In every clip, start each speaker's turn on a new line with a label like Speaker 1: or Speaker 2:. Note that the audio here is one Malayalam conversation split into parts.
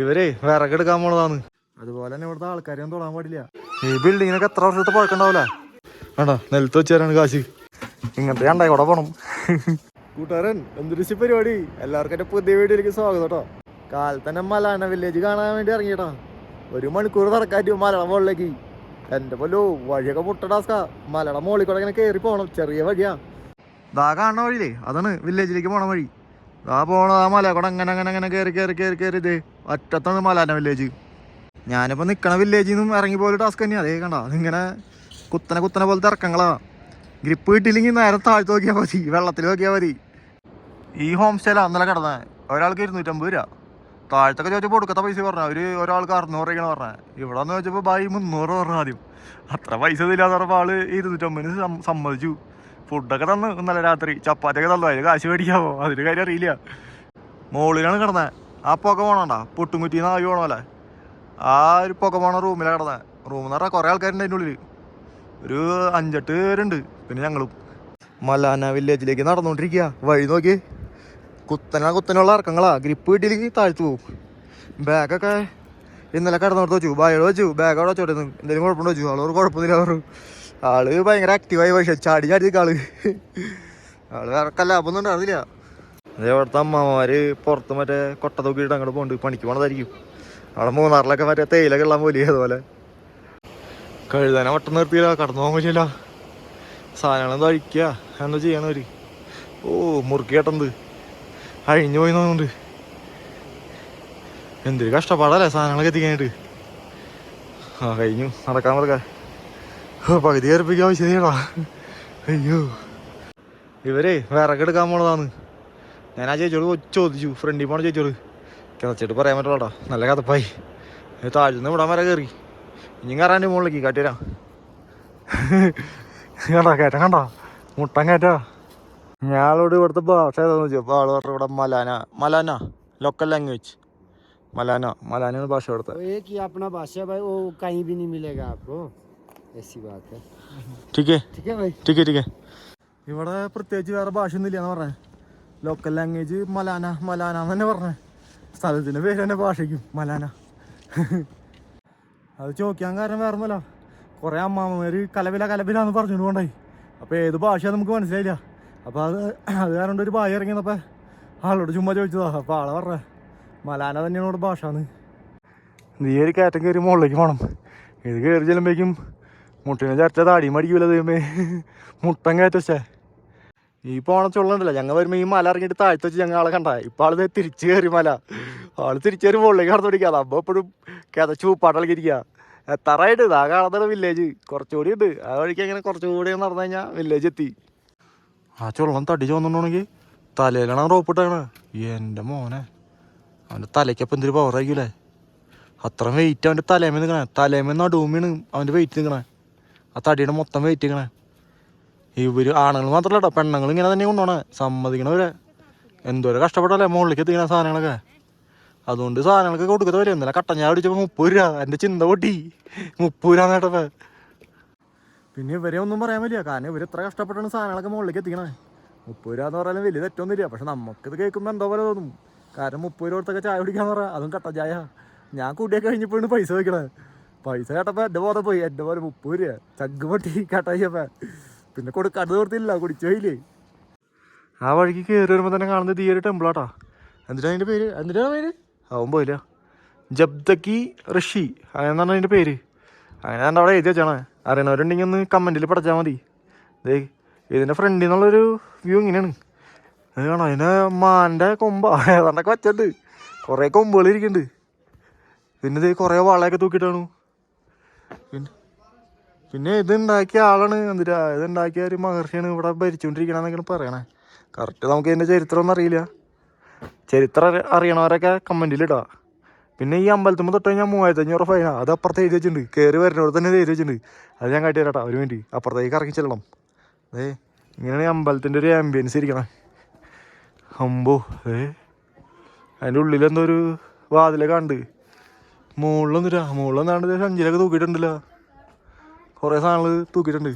Speaker 1: ഇവരെ വിറകെടുക്കാൻ പോണതാണ്. അതുപോലെ തന്നെ ഇവിടുത്തെ ആൾക്കാരെയൊന്നും തൊടാൻ പാടില്ല. ഈ ബിൽഡിങ്ങിനൊക്കെ എത്ര വർഷത്തെ പഴക്കണ്ടാവില്ല വേണ്ട നിലത്ത് വെച്ച് തരാണ് കാശ്. ഇങ്ങനത്തെ കണ്ടായി കൂടെ പോണം. കൂട്ടുകാരൻ എന്തൊരു പരിപാടി? എല്ലാവർക്കും എന്റെ പുതിയ വീഡിയോയിലേക്ക് സ്വാഗതം കേട്ടോ. കാലത്തന്നെ മലാന വില്ലേജ് കാണാൻ വേണ്ടി ഇറങ്ങിയിട്ടാ. ഒരു മണിക്കൂർ നടക്കാറ്റി മലയുടെ മുകളിലേക്ക്. എന്റെ പോലോ വഴിയൊക്കെ പൊട്ടടാസ്ക മലയാള മലയുടെ മുകളിൽ കൂടെ ഇങ്ങനെ കയറി പോകണം ചെറിയ വഴിയാ. ദാ കാണുന്ന വഴിയില്ലേ അതാണ് വില്ലേജിലേക്ക് പോണ വഴി. ദാ പോണ ആ മല. കൂടെ അങ്ങനെ അങ്ങനെ അങ്ങനെ കയറി കയറി കയറി കയറി ഇതേ ഒറ്റത്താണ് മലാന വില്ലേജ് ഞാനിപ്പോൾ നിൽക്കണ വില്ലേജിൽ നിന്നും ഇറങ്ങി പോലെ ടാസ്ക് തന്നെയാണ് അതേ കണ്ട? അതിങ്ങനെ കുത്തനെ കുത്തനെ പോലത്തെ ഇറക്കങ്ങളാ. ഗ്രിപ്പ് കിട്ടിയില്ലെങ്കിൽ നേരെ താഴ്ത്ത് നോക്കിയാൽ മതി. വെള്ളത്തിൽ നോക്കിയാൽ മതി. ഈ ഹോം സ്റ്റേലാ അന്നലെ കിടന്നത് ഒരാൾക്ക് ഇരുന്നൂറ്റമ്പത് രൂപ. താഴത്തൊക്കെ ചോദിച്ചപ്പോൾ കൊടുക്കത്ത പൈസ പറഞ്ഞു. അവർ ഒരാൾക്ക് അറുന്നൂറ് രൂപയാണ് പറഞ്ഞത് ഇവിടെ എന്ന് ചോദിച്ചപ്പോൾ ബായി മുന്നൂറ് പറഞ്ഞു ആദ്യം അത്ര പൈസ ഇല്ലാന്ന് പറഞ്ഞപ്പോൾ ആൾ ഇരുന്നൂറ്റമ്പതിന് സമ്മതിച്ചു. ഫുഡൊക്കെ തന്നു. ഇന്നലെ രാത്രി ചപ്പാത്തിയൊക്കെ തന്നു. അതിന് കാശ് മേടിക്കാമോ അതിന് കാര്യം അറിയില്ല. മുകളിലാണ് കിടന്നത് ആ പുക പോണണ്ട? പൊട്ടുംകുറ്റിന്ന് ആവി പോണല്ലേ ആ ഒരു പുക പോണ റൂമിലാണ് കിടന്നത് റൂം എന്ന് പറഞ്ഞാൽ കുറേ ആൾക്കാരുണ്ട് അതിന്റെ ഉള്ളിൽ ഒരു അഞ്ചെട്ട് പേരുണ്ട്. പിന്നെ ഞങ്ങളും. മലാന വില്ലേജിലേക്ക് നടന്നുകൊണ്ടിരിക്കുക വഴി നോക്കി. കുത്തന കുത്തനുള്ള ഇറക്കങ്ങളാ. ഗ്രിപ്പ് കിട്ടിയില്ലെങ്കിൽ താഴ്ത്തു പോകും ബാഗൊക്കെ ഇന്നലെ കിടന്നോട്ട് വെച്ചു. ബായോട് വെച്ചു. ബാഗ് അവിടെ വെച്ചോട്ടെ എന്തെങ്കിലും കുഴപ്പമുണ്ടോ വെച്ചു? അവളോട് കുഴപ്പമൊന്നുമില്ല പറഞ്ഞു. ആൾ ഭയങ്കര ആക്റ്റീവായി പക്ഷെ ചാടി ചാടി ആൾ. ആൾ വേറെ ലാഭമൊന്നും ഉണ്ടായിരുന്നില്ല. അതേ അവിടുത്തെ അമ്മമാര് പുറത്ത് മറ്റേ കൊട്ട തൂക്കിയിട്ട് അങ്ങോട്ട് പോകുന്നുണ്ട് പണിക്ക് പോണതായിരിക്കും. അവിടെ മൂന്നാറിലൊക്കെ മറ്റേ തേയിലൊക്കെ ഉള്ള പോലെ അതുപോലെ. കഴുതാനെ വട്ടം നിർത്തിയില്ല കടന്നു പോകാൻ പറ്റില്ല സാധനങ്ങൾ എന്താ അഴിക്കുക എന്താ ചെയ്യണവര്? ഓ മുറുക്കി കേട്ടത് അഴിഞ്ഞു പോയി തോന്നുന്നുണ്ട്. എന്തൊരു കഷ്ടപ്പാടല്ലേ സാധനങ്ങളൊക്കെ എത്തിക്കാനായിട്ട്. ആ കഴിഞ്ഞു. നടക്കാൻ ഓ പകുതി കയറിപ്പിക്കാൻ ആവശ്യമില്ലടാ അയ്യോ ഇവരെ വിറകെടുക്കാൻ പോണതാണ് ഞാൻ ആ ചേച്ചിയോട് ചോദിച്ചു ഫ്രണ്ടിൽ പോണ ചേച്ചിയോട് കിതച്ചിട്ട് പറയാൻ പറ്റുള്ളടാ നല്ല കഥപ്പായി താഴ്ന്ന് വിടാൻ വരെ കയറി ഇനി കയറാൻ്റെ മുകളിലേക്ക് കാട്ടിരാ കണ്ടാ കയറ്റം കണ്ടാ മുട്ടൻ കയറ്റാ ഞാളോട് ഇവിടുത്തെ ഭാഷ ഏതാന്ന് വെച്ചു അപ്പോൾ ആള് പറഞ്ഞു ഇവിടെ മലാന മലാന ലോക്കൽ ലാംഗ്വേജ് മലാന മലാനാണ് ഭാഷ ഇവിടുത്തെ
Speaker 2: तो एक ही अपना भाषा भाई वो कहीं भी नहीं मिलेगा आपको ऐसी बात है
Speaker 1: ठीक है
Speaker 2: ठीक है भाई
Speaker 1: ठीक है ठीक है ഇവിടെ പ്രത്യേകിച്ച് വേറെ ഭാഷ ഒന്നും ഇല്ല എന്ന് പറഞ്ഞേ ലോക്കൽ ലാംഗ്വേജ് മലാന മലാന എന്ന് തന്നെ പറഞ്ഞേ സ്ഥലത്തിൻ്റെ പേര് തന്നെ ഭാഷയ്ക്കും മലാന അത് ചോദിക്കാൻ കാരണം വേറെ ഒന്നുമല്ല കുറേ അമ്മാമ്മമാര് കലവില കലവില എന്ന് പറഞ്ഞുകൊണ്ട് കൊണ്ടായി അപ്പോൾ ഏത് ഭാഷ നമുക്ക് മനസ്സിലായില്ല അപ്പോൾ അത് അത് കാരണം കൊണ്ട് ഒരു ഭായ ഇറങ്ങിയപ്പോൾ ആളോട് ചുമ്മാ ചോദിച്ചതാ അപ്പോൾ ആളെ പറഞ്ഞേ മലാന തന്നെയാണ് ഇവിടെ ഭാഷ എന്ന് നീ ഒരു കയറ്റം കയറി മുകളിലേക്ക് പോകണം ഇത് കയറി ചെല്ലുമ്പോഴേക്കും മുട്ടിനെ ചരച്ച താടി മടിക്കൂല ദൈവമേ. മുട്ടൻ കയറ്റ ഈ പോണ ചുള്ളുണ്ടല്ലോ. ഞങ്ങൾ വരുമ്പോൾ ഈ മല ഇറങ്ങിയിട്ട് താഴ്ത്ത വെച്ച് ഞങ്ങൾ ആളെ കണ്ട. ഇപ്പൊ ആൾ തിരിച്ചു കയറി മല. ആൾ തിരിച്ചു കയറി മുകളിലേക്ക് കടന്നു പിടിക്കാം. അപ്പൊ എപ്പോഴും കിതച്ച് പൂപ്പാട്ടലേക്ക് ഇരിക്കുക ഇതാ കാണുന്ന വില്ലേജ് കുറച്ചുകൂടി ഉണ്ട്. ആ വഴിക്ക് അങ്ങനെ കുറച്ചുകൂടി നടന്നു കഴിഞ്ഞാൽ വില്ലേജ് എത്തി. ആ ചുള്ളം തടി ചോന്നുണ്ടെങ്കിൽ തലയിലാണ് റോപ്പ് ഇട്ടാണ് എന്റെ മോനെ. അവന്റെ തലയ്ക്കപ്പം എന്തൊരു പവറായിരിക്കൂലേ അത്ര വെയിറ്റ് അവന്റെ തലേമേ നിൽക്കണേ തലേമേ നടുവുമാണ് അവന്റെ വെയിറ്റ് നിൽക്കണേ ആ തടിയുടെ മൊത്തം വെയിറ്റ് ഇങ്ങനെ. ഇവർ ആണുങ്ങൾ മാത്രമല്ല കേട്ടോ പെണ്ണുങ്ങൾ ഇങ്ങനെ തന്നെ കൊണ്ടുപോണേ സമ്മതിക്കണവരെ. എന്തോരം കഷ്ടപ്പെട്ടല്ലേ മുകളിലേക്ക് എത്തിക്കണ സാധനങ്ങളൊക്കെ. അതുകൊണ്ട് സാധനങ്ങളൊക്കെ കൊടുക്കത്തെ വരും. ഇന്നലെ കട്ടൻ ഞാൻ അടിച്ചപ്പോൾ മുപ്പത് രൂപ. എന്റെ ചിന്ത പൊട്ടി. മുപ്പത് രൂപ പിന്നെ ഇവരെ ഒന്നും പറയാൻ പറ്റില്ല. കാരണം ഇവർ ഇത്ര കഷ്ടപ്പെട്ടാണ് സാധനങ്ങളൊക്കെ മുകളിലേക്ക് എത്തിക്കണേ. മുപ്പത് രൂപ എന്ന് പറയാനും വലിയ തെറ്റൊന്നുമില്ല പക്ഷെ നമുക്കിത് കേൾക്കുമ്പോൾ എന്തോ പോലെ തോന്നും. കാരണം മുപ്പത് രൂപ കൊടുത്തൊക്കെ ചായ കുടിക്കാന്ന് പറയാം അതും കട്ടൻ ചായ. ഞാൻ കൂട്ടിയൊക്കെ കഴിഞ്ഞപ്പോഴാണ് പൈസ വയ്ക്കണേ പൈസ കേട്ടപ്പോൾ എന്റെ ബോധം പോയി എന്റെ പോലെ മുപ്പത് രൂപ ചങ്ക് പൊട്ടി കേട്ടപ്പോ പിന്നെ കൊടുക്കാണ്ട് നിർത്തില്ല കുടിച്ചു പോയില്ലേ. ആ വഴിക്ക് കയറി വരുമ്പോൾ തന്നെ കാണുന്നത് ഈ ഒരു ടെമ്പിളാട്ടാ എന്തിനാ അതിന്റെ പേര്? എന്തിനാണ് പേര്? ആവും പോയില്ല. ജബ്ദക്കി ഋഷി. അങ്ങനെന്നാണ് അതിന്റെ പേര്? അങ്ങനെ അവിടെ എഴുതി വെച്ചാണ് അറിയണവരുണ്ടെങ്കിൽ ഒന്ന് കമന്റിൽ പഠിച്ചാൽ മതി. ദേ ഇതിന്റെ ഫ്രണ്ടിൽ നിന്നുള്ളൊരു വ്യൂ ഇങ്ങനെയാണ്. അത് കാണാം അതിന് മാന്റെ കൊമ്പ. ഏതാണ്ടൊക്കെ വെച്ചിട്ടുണ്ട്. കുറേ കൊമ്പുകൾ ഇരിക്കുന്നുണ്ട്. പിന്നെ ഇത് കുറേ വളയൊക്കെ തൂക്കിയിട്ടാണ്. പിന്നെ? പിന്നെ ഇത് ഉണ്ടാക്കിയ ആളാണ് എന്തിനാ? ഇത് ഉണ്ടാക്കിയ ഒരു മഹർഷിയാണ് ഇവിടെ ഭരിച്ചുകൊണ്ടിരിക്കണമെന്നൊക്കെയാണ് പറയണേ. കറക്റ്റ് നമുക്ക് ഇതിന്റെ ചരിത്രം ഒന്നും അറിയില്ല. ചരിത്രം അറി- അറിയണവരൊക്കെ കമന്റിൽ ഇടാ പിന്നെ ഈ അമ്പലത്തുമ്പോൾ തൊട്ട് കഴിഞ്ഞാൽ മൂവായിരത്തി അഞ്ഞൂറ് ഫൈനാ അത് അപ്പുറത്ത് എഴുതി വെച്ചിട്ടുണ്ട്. കയറി വരുന്നവിടെ തന്നെ എഴുതി വെച്ചിട്ടുണ്ട്. അത് ഞാൻ കാട്ടി തരാട്ടോ. അവന് വേണ്ടി. അപ്പുറത്തേക്ക് ഇറങ്ങി ചെല്ലണം. അതേ ഇങ്ങനെയാണ് ഈ അമ്പലത്തിന്റെ ഒരു ആംബിയൻസ് ഇരിക്കണം. അമ്പോ ഏ അതിന്റെ ഉള്ളിലെന്തോ ഒരു വാതിലൊക്കെ ഉണ്ട് മുകളിലൊന്നുമില്ല മുകളിലൊന്നാണ്ട് സഞ്ചിലൊക്കെ തൂക്കിയിട്ടുണ്ടല്ലോ. കുറേ സാധനങ്ങൾ തൂക്കിയിട്ടുണ്ട്.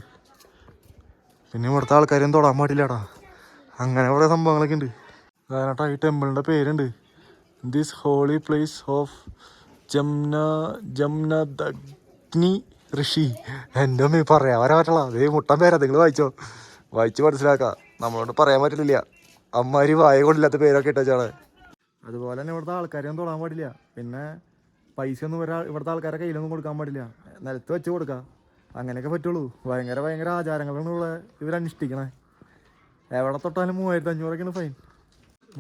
Speaker 1: പിന്നെ ഇവിടുത്തെ ആൾക്കാരെയും തൊടാൻ പാടില്ലടാ. അങ്ങനെ കുറേ സംഭവങ്ങളൊക്കെ ഉണ്ട്. കാരണം ഈ ടെമ്പിളിന്റെ പേരുണ്ട്. ദിസ് ഹോളി പ്ലേസ് ഓഫ് ജംന ജംനദഗ്നി ഋഷി എന്റെ അമ്മ പറയാൻ വരാൻ പറ്റുള്ള അതേ മുട്ടൻ പേരാ. നിങ്ങൾ വായിച്ചോ. വായിച്ച് മനസ്സിലാക്കാം. നമ്മളോട് പറയാൻ പറ്റില്ല. അമ്മാരി വായ കൊണ്ടില്ലാത്ത പേരൊക്കെ ഇട്ടാണ് അതുപോലെ തന്നെ ഇവിടുത്തെ ആൾക്കാരെയൊന്നും തൊടാൻ പാടില്ല. പിന്നെ പൈസ ഒന്നും ഒരാൾ ഇവിടുത്തെ ആൾക്കാരെ കയ്യിലൊന്നും കൊടുക്കാൻ പാടില്ല. നിലത്ത് വെച്ച് കൊടുക്കാം. അങ്ങനെയൊക്കെ പറ്റുള്ളൂ. ഭയങ്കര ഭയങ്കര ആചാരങ്ങളാണ് ഇവിടെ ഇവരനുഷ്ഠിക്കണേ എവിടെ തൊട്ടാലും മൂവായിരത്തി അഞ്ഞൂറൊക്കെയാണ് ഫൈൻ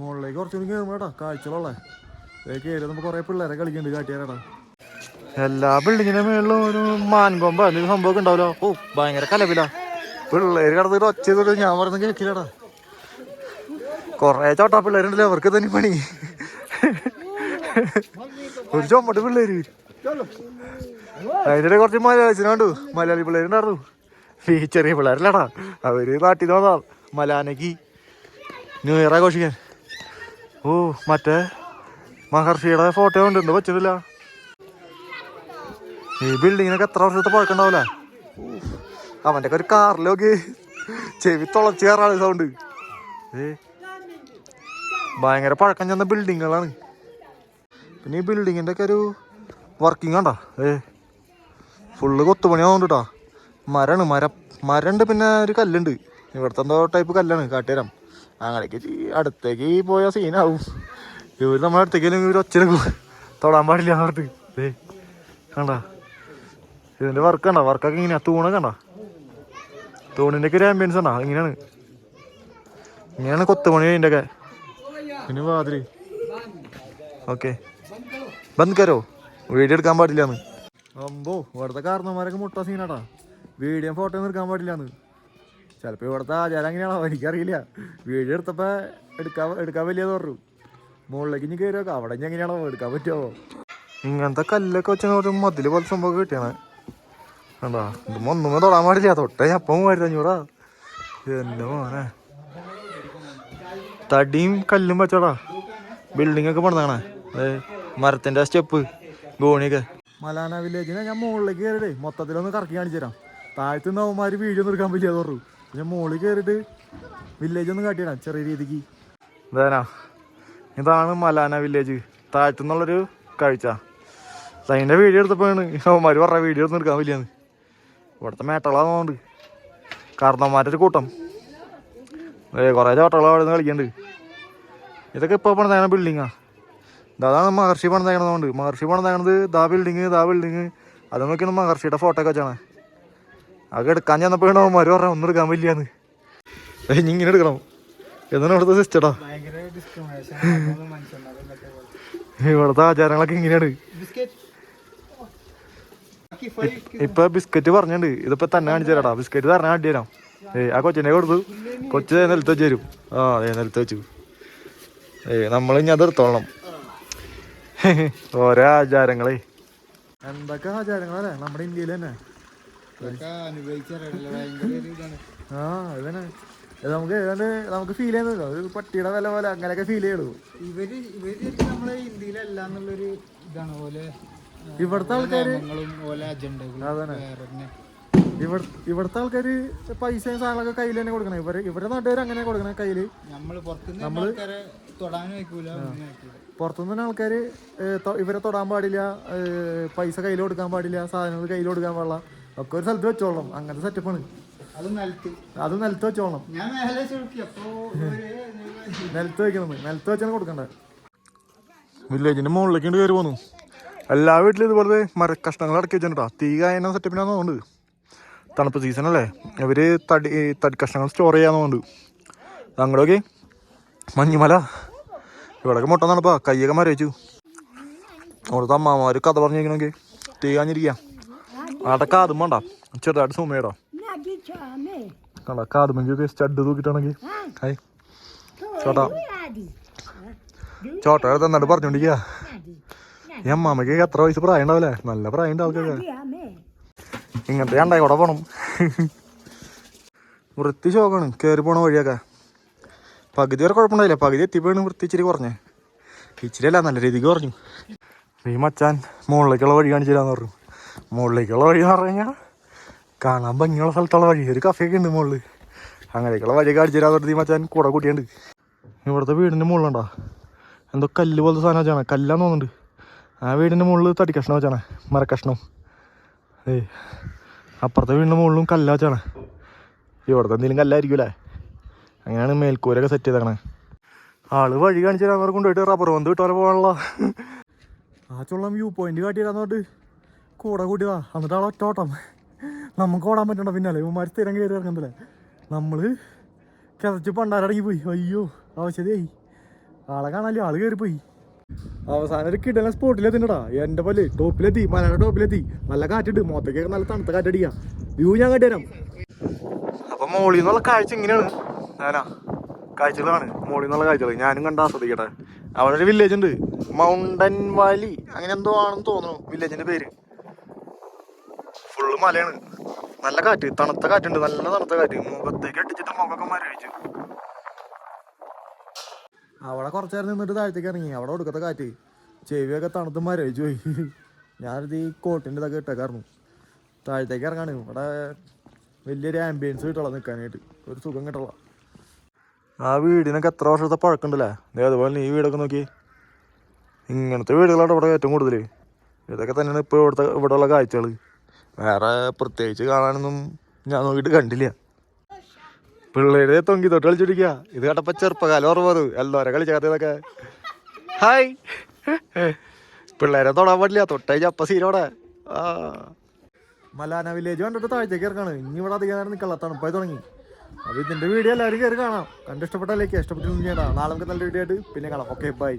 Speaker 1: മുകളിലേക്ക് കുറച്ചുകൂടി കയറുമ്പോൾ കേട്ടോ കാഴ്ചകളുള്ളേ. കയറി നമുക്ക് കുറേ പിള്ളേരെ കളിക്കുന്നുണ്ട് കാട്ടിയാരടാ. എല്ലാ ബിൽഡിങ്ങിന്റെ മേളിലും ഒരു മാൻകൊമ്പ എന്തെങ്കിലും സംഭവമൊക്കെ ഉണ്ടാവല്ലോ? ഓ ഭയങ്കര കലവില പിള്ളേര് കിടന്നിട്ട് ഒച്ച ചെയ്തിട്ട് ഞാൻ പറയുന്നത് കേൾക്കില്ലടാ. കുറേ ചോട്ടാ പിള്ളേരുണ്ടല്ലോ അവർക്ക് തന്നെ പണി. ഒരു ചുമട്ട് പിള്ളേര് അതിന്റെ കുറച്ച് മലയാളിസിനുണ്ടു. മലയാളി പിള്ളേരുണ്ടായിരുന്നു. ഈ ചെറിയ പിള്ളേരല്ലടാ. അവർ നാട്ടിൽ വന്നാ മലാനക്ക് ന്യൂ ഇയർ ആഘോഷിക്കാൻ. ഓ മറ്റേ മഹർഷിയുടെ ഫോട്ടോ ഉണ്ട് എന്താ പറ്റുന്നില്ല ഈ ബിൽഡിങ്ങിനൊക്കെ എത്ര വർഷത്തെ പഴക്കണ്ടാവില്ല അവന്റെ ഒക്കെ ഒരു കാറിലൊക്കെ ചെവി തുളച്ച് കയറാണ് സൗണ്ട് ഏ? ഭയങ്കര പഴക്കം ചെന്ന ബിൽഡിങ്ങുകളാണ് പിന്നെ ഈ ബിൽഡിങ്ങിന്റെ ഒക്കെ ഒരു വർക്കിംഗ് ആണ്ടാ ഏ ഫുള്ള് കൊത്തുപണിയാവുന്നുണ്ട് കേട്ടോ മരമാണ് മരം മരമുണ്ട് പിന്നെ ഒരു കല്ലുണ്ട്. ഇവിടുത്തെ എന്തോ ടൈപ്പ് കല്ലാണ് കാട്ടുതരാം അടുത്തേക്ക് ഈ അടുത്തേക്ക് പോയ സീനാവും ഇവർ നമ്മുടെ അടുത്തേക്ക് ഇവർ ഒച്ചനക്കും തൊടാൻ പാടില്ല അവിടുത്തെ ഏ കണ്ട? ഇതിന്റെ വർക്ക് കണ്ട? വർക്കൊക്കെ ഇങ്ങനെയാണ് തൂണൊക്കെ കണ്ട? തൂണിന്റെ ഒക്കെ ഒരു ആംബിയൻസ് കണ്ട? ഇങ്ങനെയാണ്. ഇങ്ങനെയാണ് കൊത്തുപണി അതിന്റെ ഒക്കെ പിന്നെ വാതിരി ഓക്കെ. ബന്ദ് കരോ? വീഡിയോ എടുക്കാൻ പാടില്ലാന്ന്. അമ്പോ ഇവിടുത്തെ കാരണന്മാരൊക്കെ മുട്ട സീനാട്ടാ വീഡിയോ ഫോട്ടോ എടുക്കാൻ പാടില്ലാന്ന്. ചിലപ്പോൾ ഇവിടുത്തെ ആചാരം അങ്ങനെയാണോ? എനിക്കറിയില്ല. വീഡിയോ എടുത്തപ്പോൾ എടുക്കാൻ എടുക്കാൻ വലിയ പറഞ്ഞു. മുകളിലേക്ക് ഇനി കയറി വെക്കാം അവിടെ ഇനി എങ്ങനെയാണോ? എടുക്കാൻ പറ്റുമോ ഇങ്ങനത്തെ കല്ലൊക്കെ വെച്ച ഒരു മതിൽ പോലെ സംഭവം കിട്ടിയാണ്. കണ്ടാ ഇതും ഒന്നുമേ തൊടാൻ പാടില്ല. തൊട്ടേ അപ്പം മൂവായിരത്തി അഞ്ഞൂറാ. എന്റെ മോനെ. തടിയും കല്ലും വെച്ചോടാ. ബിൽഡിംഗ് ഒക്കെ പണിതാണേ. ഏ മരത്തിന്റെ സ്റ്റെപ്പ്. ഗോണിയൊക്കെ. മലാന വില്ലേജിനെ ഞാൻ മുകളിലേക്ക് കയറിയിട്ടേ മൊത്തത്തിലൊന്ന് കറക്കി കാണിച്ചു തരാം. നിന്ന് നവന്മാര് വീഡിയോ ഒന്നും എടുക്കാൻ പറ്റില്ല പറഞ്ഞു. ഞാൻ മുകളിൽ കയറിയിട്ട് വില്ലേജ് ഒന്ന് കാട്ടിയടാ ചെറിയ രീതിക്ക്. ഇതാനാ ഇതാണ് മലാന വില്ലേജ് താഴത്തുനിന്നുള്ളൊരു കാഴ്ച. അതിന്റെ വീഡിയോ എടുത്തപ്പോഴാണ് അവന്മാർ പറഞ്ഞ വീഡിയോ ഒന്നും എടുക്കാൻ പറ്റില്ലെന്ന്. ഇവിടുത്തെ മേട്ടകളാണെന്നുണ്ട് ഒരു കൂട്ടം. കുറേ ചോട്ടകൾ അവിടെ നിന്ന് കളിക്കുന്നുണ്ട് ഇതൊക്കെ ഇപ്പോൾ പണിതാണ് ബിൽഡിങ്ങാ അതാണ് മഹർഷി പണിതേക്കണതുകൊണ്ട് മഹർഷി പണിതേക്കണത് ദാ ബിൽഡിങ് ദാ ബിൽഡിങ് അത് നോക്കിയാണ് മഹർഷിയുടെ ഫോട്ടോ ഒക്കെ വെച്ചാണ്. അതൊക്കെ എടുക്കാൻ ചെന്നപ്പോഴാണ് അവന്മാർ പറഞ്ഞ ഒന്നും എടുക്കാൻ ഏയ് ഇനി ഇങ്ങനെ എടുക്കണം. എന്നാണ് ഇവിടുത്തെ സിസ്റ്റടാ ഇവിടുത്തെ ആചാരങ്ങളൊക്കെ ഇങ്ങനെയാണ്. ഇപ്പൊ ബിസ്ക്കറ്റ് പറഞ്ഞിട്ടുണ്ട്. ഇതിപ്പോ തന്നെ കാണിച്ചു തരാടാ. ബിസ്ക്കറ്റ് തരണ അടി തരാം. ഏ ആ കൊച്ചിനെ കൊടുത്തു. കൊച്ചു നിലത്ത് വെച്ച് തരും. ആ അതെ നിലത്ത് വെച്ചു. ഏ നമ്മൾ ഇനി അത് എടുത്തോളണം. ഓരോ ആചാരങ്ങളെ. എന്തൊക്കെ ആചാരങ്ങളല്ലേ നമ്മുടെ ഇന്ത്യയിൽ തന്നെ. ആ ഇതന്നെ തന്നെ. ഇത് നമുക്ക് ഏതാണ്ട് നമുക്ക് ഫീൽ ചെയ്യുന്നില്ല ഒരു പട്ടിയുടെ വില പോലെ അങ്ങനെയൊക്കെ ഫീൽ ചെയ്യുള്ളൂ
Speaker 2: ഇവർ ഇവർ നമ്മളെ ഇന്ത്യയിലല്ല എന്നുള്ളൊരു ഇതാണ്. പോലെ
Speaker 1: ഇവിടുത്തെ ആൾക്കാര് അതന്നെ. ഇവിടുത്തെ ആൾക്കാര് പൈസയും സാധനങ്ങളൊക്കെ കയ്യിൽ തന്നെ കൊടുക്കണം. ഇവർ ഇവരുടെ നാട്ടുകാർ അങ്ങനെ കൊടുക്കണേ
Speaker 2: കയ്യിൽ. നമ്മൾ നമ്മൾ തൊടാനും
Speaker 1: പുറത്തുനിന്ന് ആൾക്കാർ ഇവരെ തൊടാൻ പാടില്ല പൈസ കയ്യിൽ കൊടുക്കാൻ പാടില്ല സാധനങ്ങൾ കയ്യിൽ കൊടുക്കാൻ പാടില്ല. ഒക്കെ ഒരു സ്ഥലത്ത് വെച്ചോളണം. അങ്ങനത്തെ സെറ്റപ്പാണ്
Speaker 2: അത് നിലത്ത്.
Speaker 1: അത് നിലത്ത് വെച്ചോളണം. നിലത്ത് വെക്കണം നിലത്ത് വെച്ചാണ് കൊടുക്കണ്ടേ. വില്ലേജിന്റെ മുകളിലേക്ക് കയറി പോന്നു. എല്ലാ വീട്ടിലും ഇതുപോലെ മര കഷ്ണങ്ങൾ അടക്കി വെച്ചിട്ടുണ്ടോ? തീ കായന സെറ്റപ്പിനാന്ന് തോന്നുന്നുണ്ട്. തണുപ്പ് സീസൺ അല്ലേ? ഇവർ തടി തടി കഷ്ണങ്ങൾ സ്റ്റോർ ചെയ്യാന്ന് തോന്നുന്നുണ്ട്. അങ്ങോട്ടൊക്കെ മഞ്ഞുമല. ഇവിടെയൊക്കെ മുട്ട നടപ്പാ കയ്യൊക്കെ മരവിച്ചു അവിടുത്തെ അമ്മാമാര് കഥ പറഞ്ഞിരിക്കണമെങ്കിൽ തീ കാഞ്ഞിരിക്കാം അവിടെ കാതും വേണ്ട. ചെറുതായിട്ട് സുമയടാ. കണ്ട? കാതുമെങ്കിൽ സ്റ്റഡ് തൂക്കിട്ടാണെങ്കിൽ ചോട്ടാ. ചോട്ട തന്നിട്ട്
Speaker 3: Nadi.
Speaker 1: ഈ അമ്മാമ്മക്ക് എത്ര വയസ്സ് പ്രായം ഉണ്ടാവില്ലേ നല്ല പ്രായം ഉണ്ട് ആൾക്കൊക്കെ
Speaker 3: Nadi ame.
Speaker 1: ഇങ്ങനത്തെ ഉണ്ടായി കൂടെ പോണം. വൃത്തി ശോകാണ്. കയറി പോണ വഴിയൊക്കെ. പകുതി വരെ കുഴപ്പമുണ്ടായില്ല. പകുതി എത്തിപ്പോയാണ് വൃത്തി ഇച്ചിരി കുറഞ്ഞ്. ഇച്ചിരി അല്ല നല്ല രീതിക്ക് കുറഞ്ഞു. ഈ മച്ചാൻ മുകളിലേക്കുള്ള വഴി കാണിച്ചു തരാന്ന് പറഞ്ഞു. മുകളിലേക്കുള്ള വഴി എന്ന് പറഞ്ഞു കഴിഞ്ഞാൽ കാണാൻ ഭംഗിയുള്ള സ്ഥലത്തുള്ള വഴി. ഒരു കഫയൊക്കെ ഉണ്ട് മുകളിൽ അങ്ങനെയൊക്കെയുള്ള വഴി കാണിച്ചു തരാന്ന് പറഞ്ഞു ഈ മച്ചാൻ കൂടെ കൂട്ടിയുണ്ട് ഇവിടുത്തെ വീടിന്റെ മുകളിലുണ്ടോ എന്തോ കല്ല് പോലത്തെ സാധനം വെച്ചാണ്. കല്ലാന്ന് തോന്നുന്നുണ്ട്. ആ വീടിന്റെ മുകളിൽ തടി കഷ്ണം വെച്ചാണ്. മരക്കഷ്ണം. ഏ അപ്പുറത്തെ വീടിന്റെ മുകളിലും കല്ല വെച്ചാണ്. ഇവിടുത്തെ എന്തെങ്കിലും കല്ലായിരിക്കൂലേ അങ്ങനെയാണ് മേൽക്കൂരൊക്കെ സെറ്റ് ചെയ്തേക്കണേ. ആൾ വഴി കാണിച്ചു തരാൻ കൊണ്ടുപോയിട്ട് റബ്ബർ വന്ന് കിട്ടാൻ പോകാനുള്ള. ആ ചുള്ളം വ്യൂ പോയിന്റ് കാട്ടി പറഞ്ഞിട്ട് കൂടെ കൂട്ടിയതാ. എന്നിട്ട് ഒറ്റ ഒറ്റോട്ടം നമുക്ക് ഓടാൻ പറ്റണ്ട പിന്നല്ലേ ഇവന്മാർ സ്ഥിരം കയറി ഇറങ്ങുന്നില്ലേ. നമ്മൾ കിതച്ച് പണ്ടാരടങ്ങി പോയി. അയ്യോ ആവശ്യതയായി. ആളെ കാണാല്ലേ? ആൾ കയറി പോയി. അവസാനം ഒരു കിടല സ്പോട്ടിലെത്തിണ്ടടാ എന്റെ പോലെ ടോപ്പിലെത്തി. മലയുടെ ടോപ്പിലെത്തി. നല്ല കാറ്റിട്ട് മൊത്തക്കൊക്കെ നല്ല തണുത്ത കാറ്റടിക്കാം വ്യൂ ഞാൻ കാട്ടിത്തരാം. അപ്പൊ മോളിന്നുള്ള നിന്നുള്ള കാഴ്ച ഇങ്ങനെയാണ്. ഞാനാ കാഴ്ചകളാണ്. മോളിൽ നിന്നുള്ള കാഴ്ചകൾ ഞാനും കണ്ട് ആസ്വദിക്കട്ടെ. അവിടെ ഒരു വില്ലേജ് ഉണ്ട്. മൗണ്ടൻ വാലി അങ്ങനെ എന്തോ ആണെന്ന് തോന്നുന്നു. വില്ലേജിന്റെ പേര്. ഫുള്ള് മലയാണ്. നല്ല കാറ്റ്. തണുത്ത കാറ്റുണ്ട്. നല്ല തണുത്ത കാറ്റ്. മുഖത്തേക്ക് അടിച്ചിട്ട് മുഖമൊക്കെ മരവിച്ചു. അവിടെ കുറച്ച് നേരം നിന്നിട്ട് താഴത്തേക്ക് ഇറങ്ങി. അവിടെ കൊടുക്കത്തെ കാറ്റ്. ചെവിയൊക്കെ തണുത്ത് മരവിച്ചു പോയി. ഞാനിത് ഈ കോട്ടിന്റെ ഇതൊക്കെ ഇട്ടേക്കായിരുന്നു. താഴത്തേക്ക് ഇറങ്ങാണ്. ഇവിടെ വലിയൊരു ആംബിയൻസ് കിട്ടുള്ള നിൽക്കാനായിട്ട് ഒരു സുഖം കിട്ടുള്ള. ആ വീടിനൊക്കെ എത്ര വർഷത്തെ പഴക്കമുണ്ടല്ലേ? ദേ അതുപോലെ ഈ വീടൊക്കെ നോക്കി. ഇങ്ങനത്തെ വീടുകളാണ് ഇവിടെ ഏറ്റവും കൂടുതൽ ഇതൊക്കെ തന്നെയാണ് ഇപ്പോൾ ഇവിടുത്തെ ഇവിടെയുള്ള കാഴ്ചകൾ വേറെ പ്രത്യേകിച്ച് കാണാനൊന്നും ഞാൻ നോക്കിയിട്ട് കണ്ടില്ല. പിള്ളേരെ തൊങ്കി തൊട്ട് കളിച്ചിരിക്കുക ഇത് കേട്ടപ്പോൾ ചെറുപ്പകാലം ഓർമ്മ വന്നു. എല്ലാവരും കളിച്ചാത്ത ഇതൊക്കെ. ഹായ്. പിള്ളേരെ തൊടാൻ പാടില്ല തൊട്ടേ ചപ്പ സീനോടെ മലാന വില്ലേജ് കണ്ടിട്ട് ഇറക്കാണ് ഇനി ഇവിടെ അധികം നേരം നിൽക്കല്ല തണുപ്പായി തുടങ്ങി. അപ്പൊ ഇതിന്റെ വീഡിയോ എല്ലാവരും കയറി കാണാം. കണ്ടിഷ്ടപ്പെട്ടല്ലേക്ക് ഇഷ്ടപ്പെട്ടില്ലെങ്കിൽ നാളെ നമുക്ക് നല്ല വീഡിയോ ആയിട്ട് പിന്നെ കാണാം. Okay bye